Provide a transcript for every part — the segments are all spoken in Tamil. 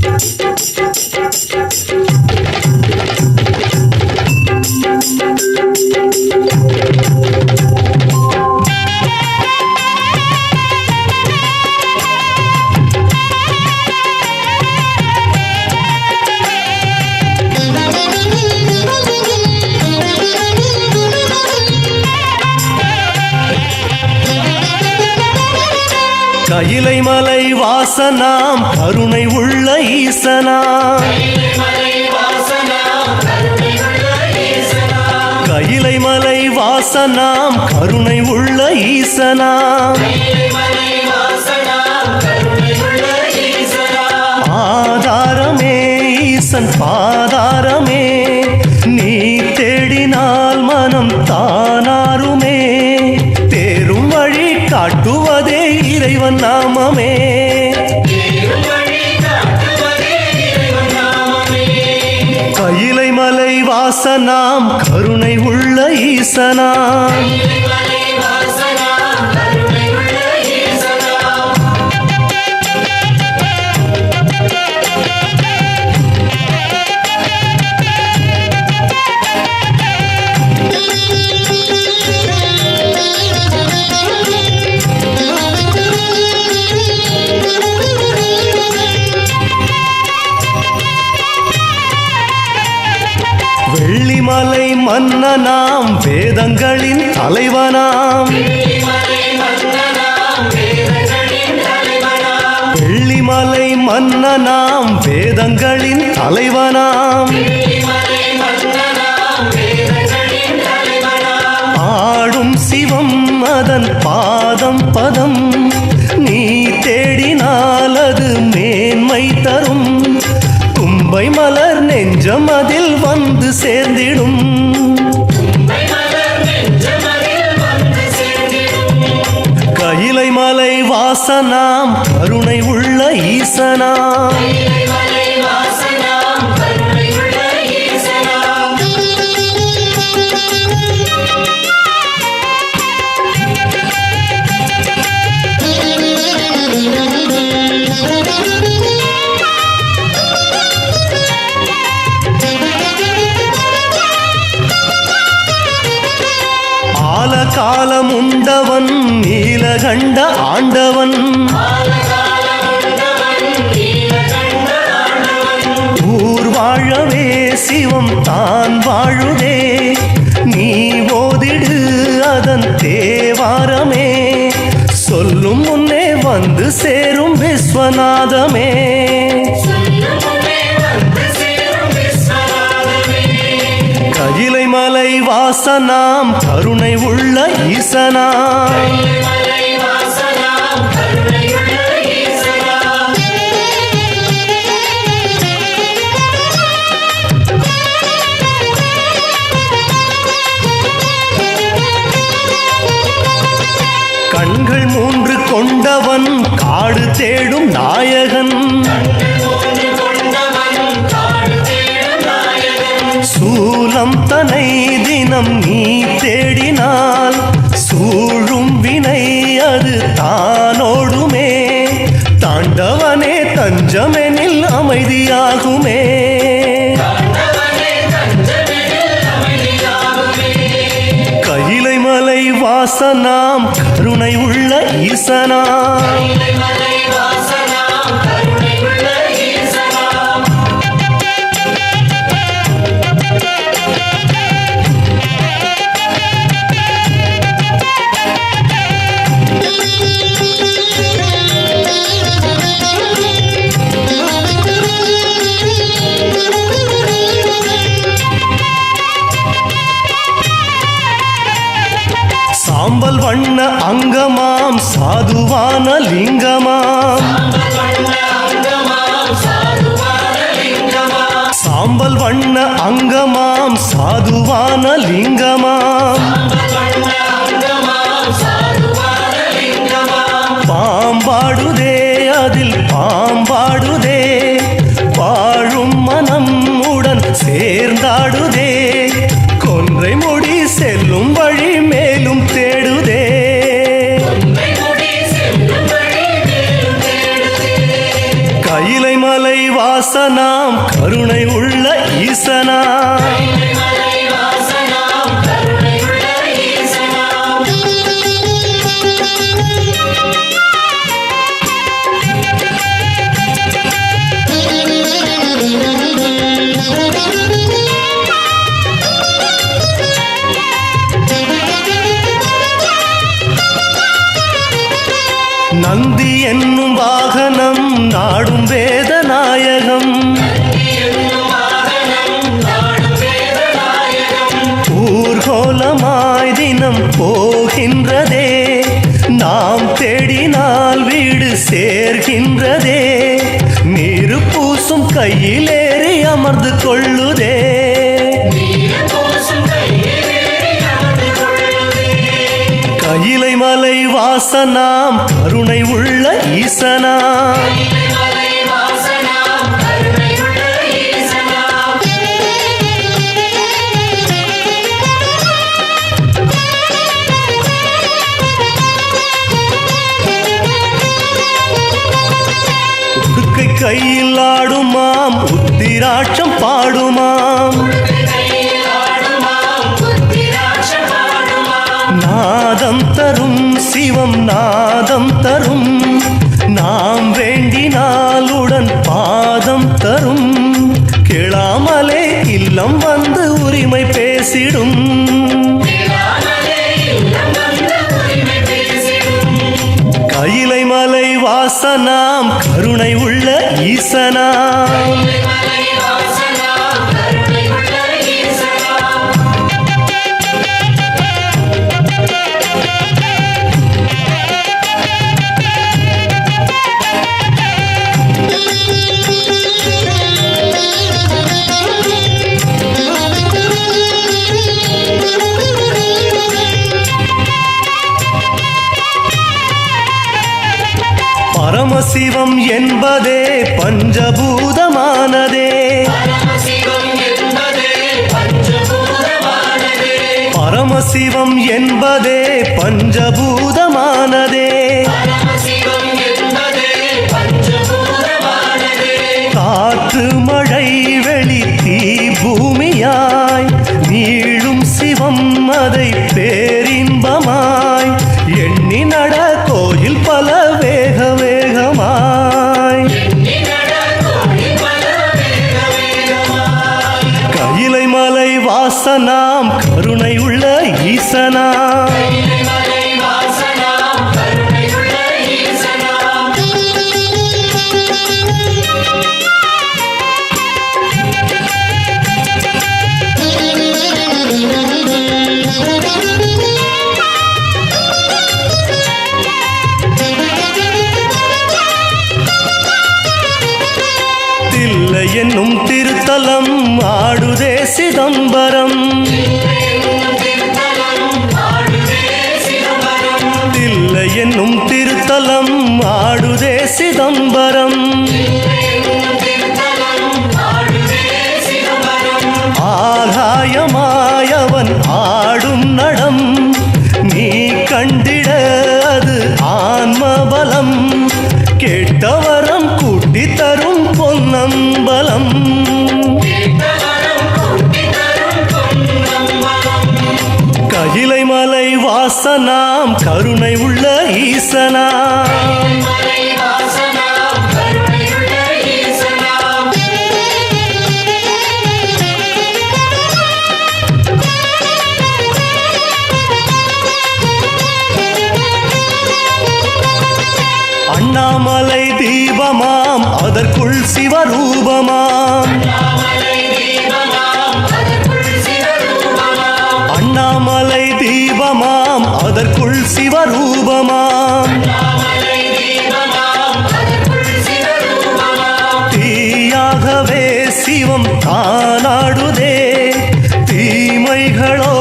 Thank you. கையிலை மலை வாசனாம் கருணை உள்ள ஈசனாம். கையிலை மலை வாசனாம் கருணை உள்ள ஈசனாம். ஆதாரமே ஈசன் பாதாரமே. நீ தேடினால் மனம் தானாருமே. தேரும் வழி காட்டுவதே இறைவன் நாமமே. கையிலை மலை வாசனாம் கருணை உள்ள ஈசனாம். வெள்ளிமலை மன்னனாம் வேதங்களின் தலைவனாம். வெள்ளிமலை மன்னனாம் வேதங்களின் தலைவனாம். ஆடும் சிவம் அதன் பாதம் பதம். நீ தேடினால் அது மேன்மை தரும். தும்பை மலர் நெஞ்சம் அதில் வந்து சேர் வாசனாம் கருணை உள்ள ஈசனாம். கண்ட ஆண்டவன். ஊர் வாழவே சிவம் தான் வாழுதே நீ ஓதிடு அதன் தேவாரமே. சொல்லும் முன்னே வந்து சேரும் விஸ்வநாதமே. கயிலை மலை வாசனாம் கருணை உள்ள ஈசனாம். கொண்டவன் காடு தேடும் நாயகன். சூலம் தனை தினம் நீ தேடினால் சூழும் வினை அது தானோடுமே. தாண்டவனே தஞ்சமெனில் அமைதியாகுமே. கையிலை வாசனாம் கருணை உள்ள ஈசனா. சாம்பல் வண்ண அங்கமாம் சாதுவான லிங்கமாம். சாம்பல் வண்ண அங்கமாம் சாதுவான லிங்கமாம். பாம்பாடுதே அதில் பாம்பாடுதே வாசனாம். கருணை உள்ள ஈசனா போகின்றதே நாம் தேடினால் வீடு சேர்கின்றதே. நீரு பூசும் கையிலேறி அமர்ந்து கொள்ளுதே. கையிலை மலை வாசனாம் கருணை உள்ள ஈசனா கையில் ஆடுமாம் உத்திராட்சம் பாடுமாம். நாதம் தரும் சிவம் நாதம் தரும். நாம் வேண்டினாலுடன் பாதம் தரும். கிளாமலே இல்லம் வந்து உரிமை பேசிடும். கையிலை மலை வாசனாம் கருணை உள்ள ஈசனா. பரமசிவம் என்பதே பஞ்சபூதமானதே. பரமசிவம் என்பதே பஞ்சபூதமானதே. காற்று மழை வெளி தீ பூமியாய் நீளும் சிவம் அதை வாசனாம் கருணை உள்ள ஈசனா. சிதம்பரம். தில்லை என்னும் திருத்தலம் ஆடுதே சிதம்பரம். ஆகாயமாயவன் ஆடும் நடம் நீ கண்டிட அது ஆன்மபலம். கேட்டவரம் கூட்டி தரும் பொன்னம்பலம். வாசனாம் கருணை உள்ள ஈசனாம். அதற்குள் சிவரூபமா தீயாகவே சிவம் தானாடுதே. தீமைகளோ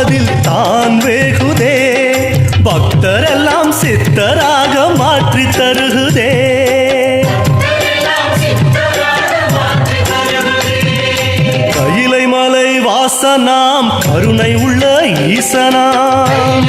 அதில் தான் வேகுதே. பக்தரெல்லாம் சித்தராக மாற்றி தருகுதே. கையிலை வாசனாம் கருணை உள்ள ஈசனாம்.